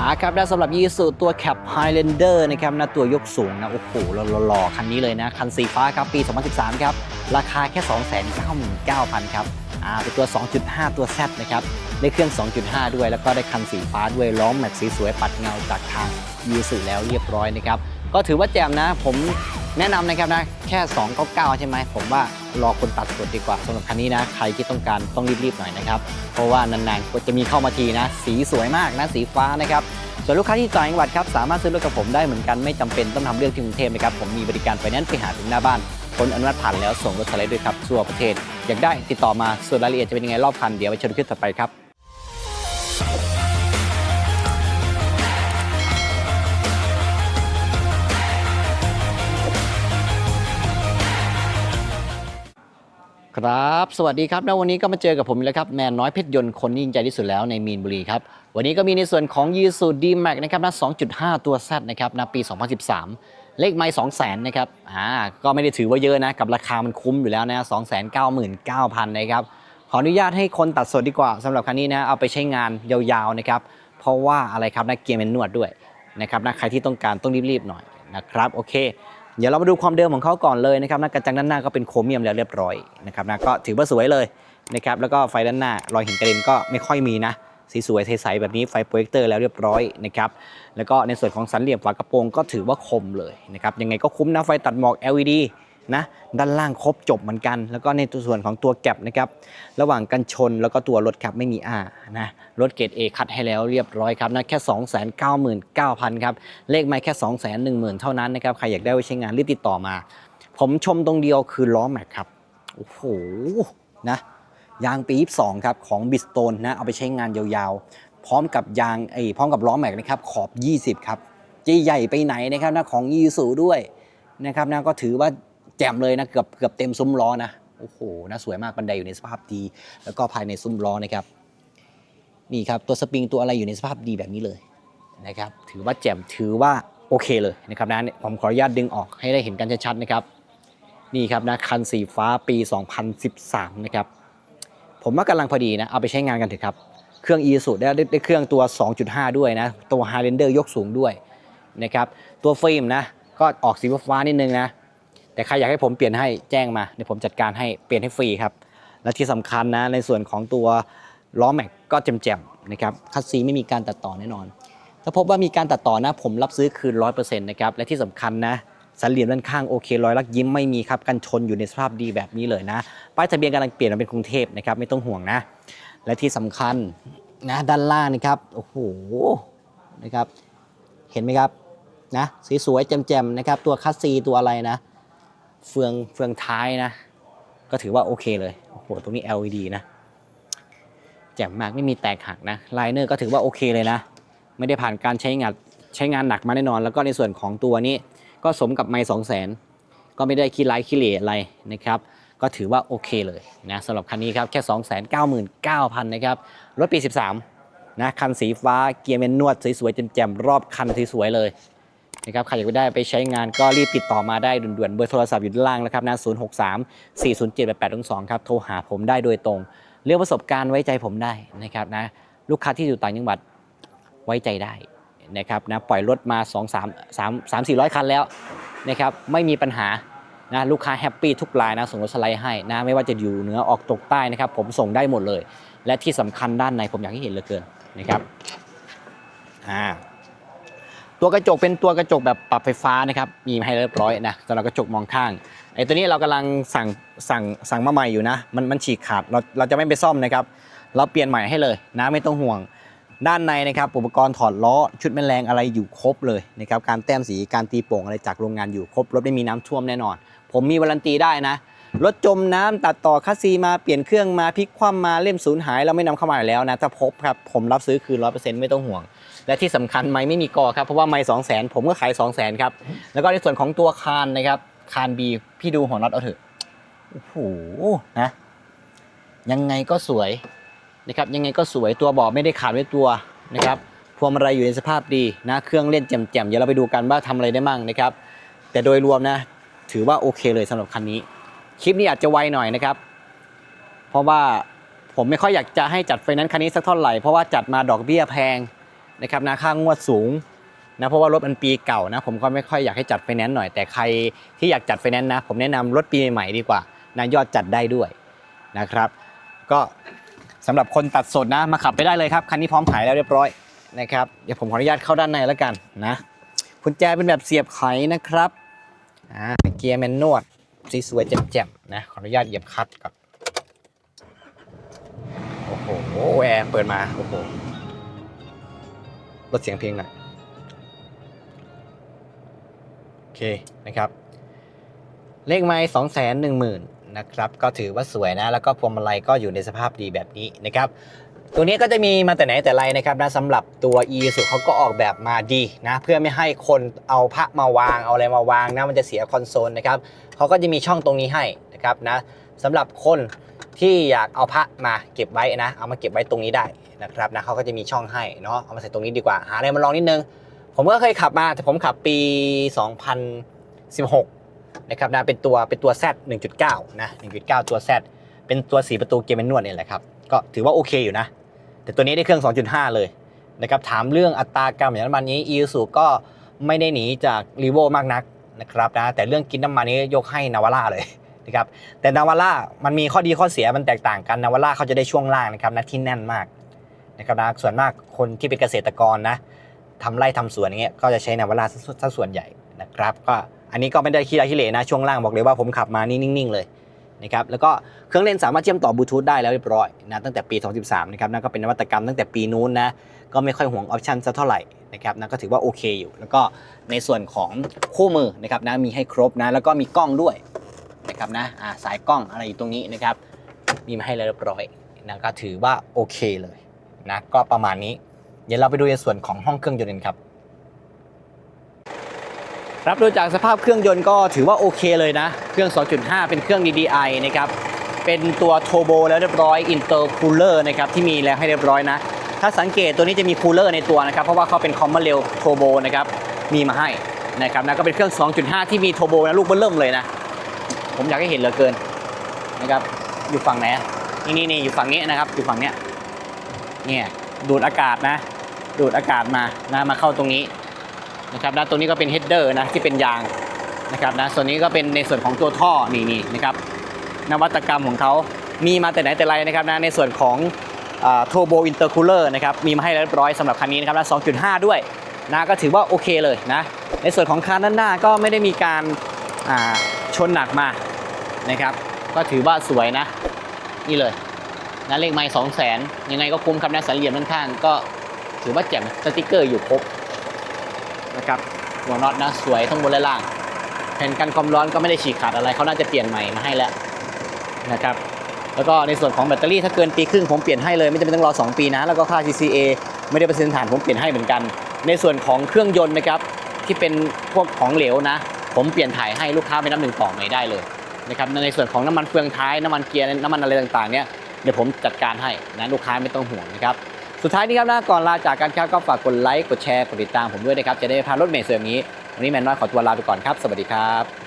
มาครับและสำหรับยีสุตัวแคป Highlander นะครับนะตัวยกสูงนะ โอ้โหหล่อๆ คันนี้เลยนะ คันสีฟ้าครับ ปี 2013 ครับ ราคาแค่ 299,000 ครับอ่าเป็นตัว 2.5 ตัว Z นะครับได้เครื่อง 2.5 ด้วย แล้วก็ได้คันสีฟ้าด้วยล้อมแม็กสีสวยปัดเงาจากทางยีสุแล้วเรียบร้อยนะครับ ก็ถือว่าแจ่มนะผม แนะนำนะครับนะแค่ 299 ใช่ไหมผมว่ารอคนตัดสดดีกว่าสำหรับคันนี้นะ ใครที่ต้องการต้องรีบๆหน่อยนะครับ เพราะว่านานๆก็จะมีเข้ามาทีนะ สีสวยมากนะ สีฟ้านะครับส่วนลูกค้าที่ต่างจังหวัดครับสามารถซื้อรถกับผมได้เหมือนกันไม่จำเป็นต้องทำเรื่องที่กรุงเทพนะครับผมมีบริการไฟแนนซ์ไปหาถึงหน้าบ้านคนอนุมัติผ่านแล้วส่งรถสไลด์ด้วยครับทั่วประเทศ อยากได้ติดต่อมาส่วนรายละเอียดจะเป็นยังไงรอบคันเดี๋ยวไปชมคลิปต่อไปครับ ครับ สวัสดีครับแล้ววันนี้ก็มาเจอกับผมแล้วครับแมนน้อยเพชรยนต์คนยิ่งใจที่สุดแล้วในมีนบุรีครับ วันนี้ก็มีในส่วนของยีสูดีแม็กนะครับนะ2.5 ตัว Z นะครับนะปี 2013 เลขไม้200,000นะครับอ่าก็ไม่ได้ถือว่าเยอะนะ กับราคามันคุ้มอยู่แล้วนะ299,000นะครับขออนุญาตให้คนตัดสดดีกว่าสำหรับคันนี้นะเอาไปใช้งานยาวๆนะครับเพราะว่าอะไรครับนะเกียร์เป็นนวดด้วยนะครับนะใครที่ต้องการต้องรีบๆหน่อยนะครับโอเค เดี๋ยวเรามาดูความเดิมของเขาก่อนเลยนะครับนะกระจังด้านหน้าก็เป็นโครเมียมแล้วเรียบร้อยนะครับนะก็ถือว่าสวยเลยนะครับแล้วก็ไฟด้านหน้ารอยหินกระเด็นก็ไม่ค่อยมีนะสีสวยใสๆแบบนี้ไฟโปรเจคเตอร์แล้วเรียบร้อยนะครับแล้วก็ในส่วนของสันเหลี่ยมฝากระโปรงก็ถือว่าคมเลยนะครับยังไงก็คุ้มนะไฟตัดหมอก LED นะด้านล่างครบจบเหมือนกัน แล้วก็ในตัวส่วนของตัวแก็บนะครับระหว่างกันชนแล้วก็ตัวรถครับไม่มีอานะรถเกรด A คัดให้แล้วเรียบร้อยครับนะแค่ 299,000ครับเลขไม่แค่ 2 1 0 0 0 0 เท่านั้นนะครับใครอยากได้ไว้ใช้งานรีบติดต่อมา ผมชมตรงเดียวคือล้อแม็กครับโอ้โหนะยางปี 22 ครับ ของบิสโตนนะเอาไปใช้งานยาวๆ พร้อมกับยางไอ้พร้อมกับล้อแม็กนะครับขอบ 20 ครับจะใหญ่ไปไหนนะครับนะของยีสูด้วยนะครับนะก็ถือว่า แจ่มเลยนะเกือบเกือบเต็มซุ้มล้อนะโอ้โหนะสวยมากบันไดอยู่ในสภาพดี แล้วก็ภายในซุ้มล้อนะครับนี่ครับตัวสปริงตัวอะไรอยู่ในสภาพดีแบบนี้เลยนะครับถือว่าแจ่มถือว่าโอเคเลยนะครับนี่ผมขออนุญาตดึงออกให้ได้เห็นกันชัดๆนะครับนี่ครับนะคันสีฟ้าปี 2013 นะครับผมว่ากำลังพอดีนะเอาไปใช้งานกันเถอะครับเครื่อง e สุได้ได้ได้เครื่องตัว 2.5 ด้วยนะตัว Highlander ยกสูงด้วยนะครับตัวฟิล์มนะก็ออกสีฟ้านิดนึงนะ แต่ใครอยากให้ผมเปลี่ยนให้แจ้งมาเดี๋ยวผมจัดการให้เปลี่ยนให้ฟรีครับ และที่สำคัญนะในส่วนของตัวล้อแม็กก็แจ่มๆนะครับคัสซีไม่มีการตัดต่อแน่นอน ถ้าพบว่ามีการตัดต่อนะผมรับซื้อคืน 100%นะครับและที่สำคัญนะสันเหลี่ยมด้านข้างโอเครอยลักยิ้มไม่มีครับกันชนอยู่ในสภาพดีแบบนี้เลยนะป้ายทะเบียนกำลังเปลี่ยนมาเป็นกรุงเทพนะครับไม่ต้องห่วงนะ และที่สำคัญนะด้านล่างนะครับโอ้โหนะครับเห็นไหมครับนะสีสวยๆแจ่มๆนะครับตัวคัสซีตัวอะไรนะ เฟืองเฟืองท้ายนะ ก็ถือว่าโอเคเลยโอ้โหตรงนี้ LED นะแจ่มมากไม่มีแตกหักนะไลเนอร์ก็ถือว่าโอเคเลยนะ ไม่ได้ผ่านการใช้งานใช้งานหนักมาแน่นอน แล้วก็ในส่วนของตัวนี้ก็สมกับไม่สองแสนก็ไม่ได้ขี้ร้ายขี้เหร่อะไรนะครับ ก็ถือว่าโอเคเลยนะสำหรับคันนี้ครับแค่ 2 9 9 0 0 0นะครับรถปี 13นะคันสีฟ้าเกียร์เมนนวดสวยๆแจ่มๆรอบคันสวยๆเลย นะครับใครอยากได้ไปใช้งานก็รีบติดต่อมาได้ด่วนๆเบอร์โทรศัพท์อยู่ด้านล่างนะครับนะ063 407 8822ครับโทรหาผมได้โดยตรง เรื่องประสบการณ์ไว้ใจผมได้นะครับนะลูกค้าที่อยู่ต่างจังหวัดไว้ใจได้นะครับนะปล่อยรถมา 2 3 3 3 4 0 0 คันแล้วนะครับไม่มีปัญหานะลูกค้าแฮปปี้ทุกรายนะส่งรถสไลด์ให้นะไม่ว่าจะอยู่เหนือออกตกใต้นะครับผมส่งได้หมดเลย และที่สำคัญด้านในผมอยากให้เห็นเหลือเกินนะครับอ่า ตัวกระจกเป็นตัวกระจกแบบปรับไฟฟ้านะครับ มีให้เรียบร้อยนะสำหรับกระจกมองข้างไอ้ตัวนี้เรากำลังสั่งสั่งสั่งมาใหม่อยู่นะ มันมันฉีกขาดเราเราจะไม่ไปซ่อมนะครับ เราเปลี่ยนใหม่ให้เลยนะไม่ต้องห่วง ด้านในนะครับอุปกรณ์ถอดล้อชุดแมลงอะไรอยู่ครบเลยนะครับการแต้มสีการตีโป่งอะไรจากโรงงานอยู่ครบรถไม่มีน้ำท่วมแน่นอน ผมมีวารันตีได้นะรถจมน้ำตัดต่อคัสซีมาเปลี่ยนเครื่องมาพลิกคว่ำมาเล่มสูญหายเราไม่นำเข้ามาอยู่แล้วนะถ้าพบครับผมรับซื้อคืนร้อยเปอร์เซ็นต์ไม่ต้องห่วง และที่สำคัญไม่ไม่มีกอครับเพราะว่าไม่สองแสนผมก็ขายสองแสนครับแล้วก็ในส่วนของตัวคานนะครับคานบีพี่ดูหัวน็อตเอาเถอะโอ้โหนะยังไงก็สวยนะครับยังไงก็สวยตัวเบาะไม่ได้ขาดไว้ตัวนะครับพวงมาลัยอยู่ในสภาพดีนะเครื่องเล่นแจ่มๆเดี๋ยวเราไปดูกันว่าทำอะไรได้มั่งนะครับแต่โดยรวมนะถือว่าโอเคเลยสำหรับคันนี้ คลิปนี้อาจจะไวหน่อยนะครับ เพราะว่าผมไม่ค่อยอยากจะให้จัดไฟนนซ์คันนี้สักเท่าไหร่เพราะว่าจัดมาดอกเบี้ยแพง นะครับนะค่างวดสูงนะเพราะว่ารถมันปีเก่านะผมก็ไม่ค่อยอยากให้จัดไฟแนนซ์หน่อยแต่ใครที่อยากจัดไฟแนนซ์นะ ผมแนะนำรถปีใหม่ดีกว่านะยอดจัดได้ด้วยนะครับ ก็สำหรับคนตัดสดนะมาขับไปได้เลยครับคันนี้พร้อมขายแล้วเรียบร้อยนะครับเดี๋ยวผมขออนุญาตเข้าด้านในแล้วกันนะกุญแจเป็นแบบเสียบไขนะครับอ่าเกียร์แมนนวลสวยแจ่มๆนะขออนุญาตเหยียบคัตก่อนโอ้โหแอร์เปิดมาโอ้โห ลดเสียงเพลงหน่อยโอเคนะครับ เลขไม้สองแสนหนึ่งหมื่นนะครับก็ถือว่าสวยนะ แล้วก็พวงมาลัยก็อยู่ในสภาพดีแบบนี้นะครับ ตัวนี้ก็จะมีมาแต่ไหนแต่ไรนะครับนะสำหรับตัว e สุเขาก็ออกแบบมาดีนะ เพื่อไม่ให้คนเอาพระมาวางเอาอะไรมาวางนะมันจะเสียคอนโซลนะครับเขาก็จะมีช่องตรงนี้ให้นะครับนะสำหรับคนที่อยากเอาพระมาเก็บไว้นะ เอามาเก็บไว้ตรงนี้ได้ นะครับนะเขาก็จะมีช่องให้เนาะเอามาใส่ตรงนี้ดีกว่าหาอะไรมาลองนิดนึง ผมก็เคยขับมาแต่ผมขับปี 2016 นะครับนะเป็นตัวเป็นตัว Z 1.9 นะ 1.9 ตัว Z เป็นตัวสีประตูเกียร์แมนนวลเนี่ยแหละครับ ก็ถือว่าโอเคอยู่นะ แต่ตัวนี้ได้เครื่อง 2.5 เลยนะครับถามเรื่องอัตราการประหยัดน้ำมันนี้ e ูก็ไม่ได้หนีจากรีโวมากนักนะครับนะแต่เรื่องกินน้ำมันนี้ยกให้นาวาร่าเลยนะครับแต่นาวาร่ามันมีข้อดีข้อเสียมันแตกต่างกันนาวาร่าเขาจะได้ช่วงล่างนะครับนะที่แน่นมาก นะครับนะส่วนมากคนที่เป็นเกษตรกรนะทำไร่ทำสวนอย่างเงี้ยก็จะใช้นาวาร่าส่วนใหญ่นะครับก็อันนี้ก็ไม่ได้ขี้ราขี้เหร่นะช่วงล่างบอกเลยว่าผมขับมานี่นิ่งๆเลยนะครับแล้วก็เครื่องเล่นสามารถเชื่อมต่อบลูทูธได้แล้วเรียบร้อยนะตั้งแต่ปี 2013 นะครับนั่นก็เป็นนวัตกรรมตั้งแต่ปีนู้นนะก็ไม่ค่อยห่วงออปชันสักเท่าไหร่นะครับนะก็ถือว่าโอเคอยู่ แล้วก็ในส่วนของคู่มือนะครับนะมีให้ครบนะแล้วก็มีกล้องด้วยนะครับนะอ่าสายกล้องอะไรอยู่ตรงนี้นะครับมีมาให้แล้วเรียบร้อยนะก็ถือว่าโอเคเลย นะก็ประมาณนี้ เดี๋ยวเราไปดูในส่วนของห้องเครื่องยนต์กันครับรับดูจากสภาพเครื่องยนต์ก็ถือว่าโอเคเลยนะ เครื่อง 2.5 เป็นเครื่อง DDI นะครับ เป็นตัวโทโบแล้วเรียบร้อยอินเตอร์คูลเลอร์นะครับที่มีแล้วให้เรียบร้อยนะ ถ้าสังเกตตัวนี้จะมีคูลเลอร์ในตัวนะครับ เพราะว่าเขาเป็นคอมมอนเรลโทโบนะครับ มีมาให้นะครับนะก็เป็นเครื่อง 2.5 ที่มีโทโบนะลูกเบิ้ลเริ่มเลยนะ ผมอยากให้เห็นเหลือเกินนะครับ อยู่ฝั่งไหน นี่นี่นี่อยู่ฝั่งนี้นะครับ อยู่ฝั่งเนี้ย เนี่ยดูดอากาศนะ ดูดอากาศมานะมาเข้าตรงนี้นะครับนะตรงนี้ก็เป็นเฮดเดอร์นะที่เป็นยางนะครับนะส่วนนี้ก็เป็นในส่วนของตัวท่อนี่นี่นะครับนวัตกรรมของเขามีมาแต่ไหนแต่ไรนะครับนะในส่วนของโทโบอินเตอร์คูลเลอร์นะครับมีมาให้เรียบร้อยสำหรับคันนี้นะครับนะ2.5 ด้วยนะก็ถือว่าโอเคเลยนะในส่วนของคันด้านหน้าก็ไม่ได้มีการชนหนักมานะครับ ก็ถือว่าสวยนะ นี่เลย นะเลขไม้สองแสนยังไงก็คุ้มครับนะสันเหลี่ยมด้านข้างก็ถือว่าแจ่มสติกเกอร์อยู่ครบนะครับหัวน็อตนะสวยทั้งบนและล่าง แผ่นกันความร้อนก็ไม่ได้ฉีกขาดอะไรเขาน่าจะเปลี่ยนใหม่มาให้แล้วนะครับแล้วก็ในส่วนของแบตเตอรี่ถ้าเกินปีครึ่งผมเปลี่ยนให้เลยไม่จำเป็นต้องรอ 2 ปีนะ แล้วก็ค่า GCA ไม่ได้เปอร์เซ็นต์ฐานผมเปลี่ยนให้เหมือนกัน ในส่วนของเครื่องยนต์นะครับที่เป็นพวกของเหลวนะ ผมเปลี่ยนถ่ายให้ลูกค้าเป็นน้ำหนึ่งต่อใหม่ได้เลยนะครับในส่วนของน้ำมันเฟืองท้ายน้ำมันเกียร์น้ำมันอะไรต่างๆเนี่ย เดี๋ยวผมจัดการให้นะลูกค้าไม่ต้องห่วงนะครับสุดท้ายนี้ครับนะก่อนลาจากกันครับก็ฝากกดไลค์กดแชร์กดติดตามผมด้วยนะครับจะได้ไม่พารถเมย์เสริมนี้วันนี้แมนน้อยขอตัวลาไปก่อนครับ สวัสดีครับ